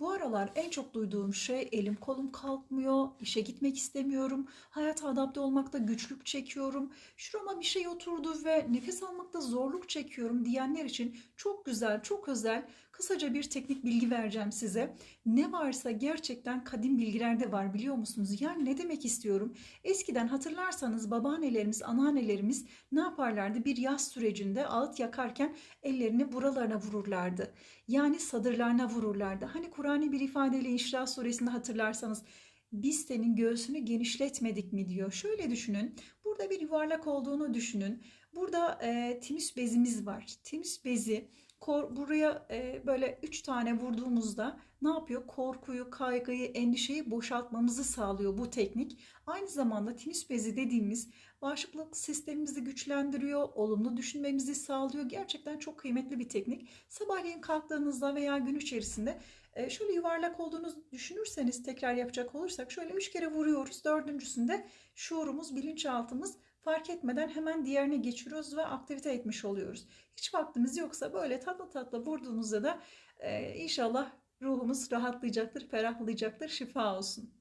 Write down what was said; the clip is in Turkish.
Bu aralar en çok duyduğum şey elim kolum kalkmıyor, işe gitmek istemiyorum, hayata adapte olmakta güçlük çekiyorum, şurama bir şey oturdu ve nefes almakta zorluk çekiyorum diyenler için çok güzel, çok özel, kısaca bir teknik bilgi vereceğim size. Ne varsa gerçekten kadim bilgilerde var biliyor musunuz? Yani ne demek istiyorum? Eskiden hatırlarsanız babaannelerimiz, anneannelerimiz ne yaparlardı? Bir yaz sürecinde ağıt yakarken ellerini buralarına vururlardı. Yani sadırlarına vururlardı. Hani Kur'an'ı bir ifadeyle İnşirah suresinde hatırlarsanız biz senin göğsünü genişletmedik mi diyor. Şöyle düşünün. Burada bir yuvarlak olduğunu düşünün. Burada e, timus bezimiz var. Timus bezi kor, buraya e, böyle üç tane vurduğumuzda ne yapıyor? Korkuyu, kaygıyı, endişeyi boşaltmamızı sağlıyor bu teknik. Aynı zamanda timus bezi dediğimiz bağışıklık sistemimizi güçlendiriyor, olumlu düşünmemizi sağlıyor. Gerçekten çok kıymetli bir teknik. Sabahleyin kalktığınızda veya gün içerisinde e, şöyle yuvarlak olduğunuzu düşünürseniz tekrar yapacak olursak şöyle üç kere vuruyoruz. Dördüncüsünde şuurumuz, bilinçaltımız fark etmeden hemen diğerine geçiyoruz ve aktivite etmiş oluyoruz. Hiç vaktimiz yoksa böyle tatlı tatlı vurduğumuzda da e, inşallah ruhumuz rahatlayacaktır, ferahlayacaktır, şifa olsun.